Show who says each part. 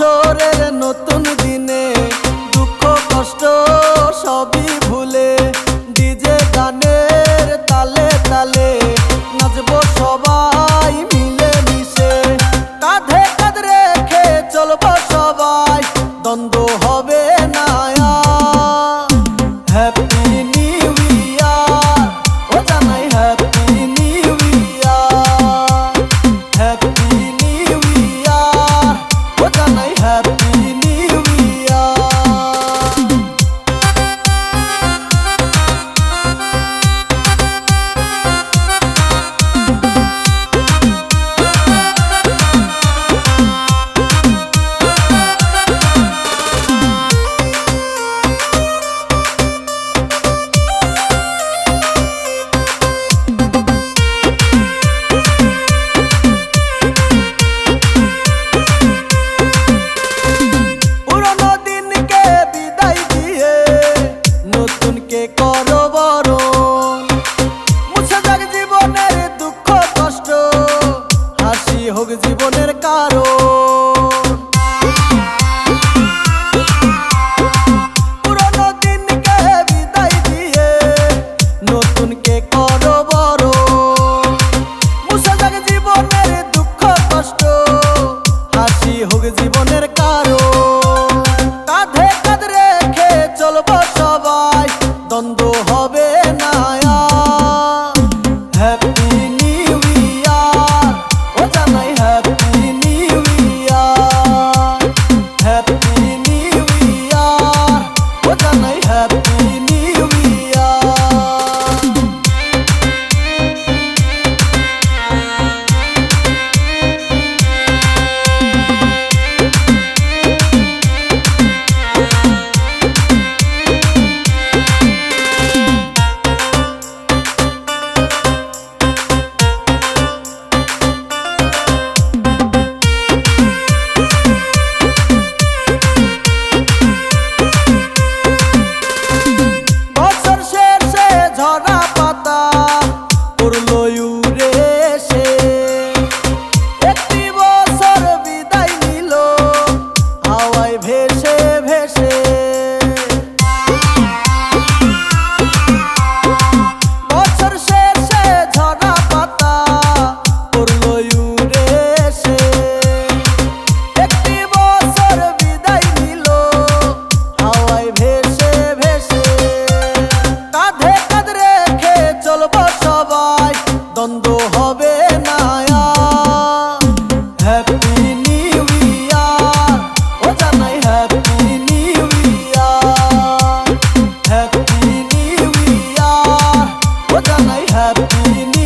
Speaker 1: বছরের নতুন দিনে দুঃখ, কষ্ট সবই ভুলে ডিজে গানের তালে তালে নাচব সবাই মিলে মিশে কাঁধে কাঁধ রেখে চলব সবাই, দ্বন্দ্ব হবে না হ্যাপি নিউ নিউ জানাই यारो कदरे happiness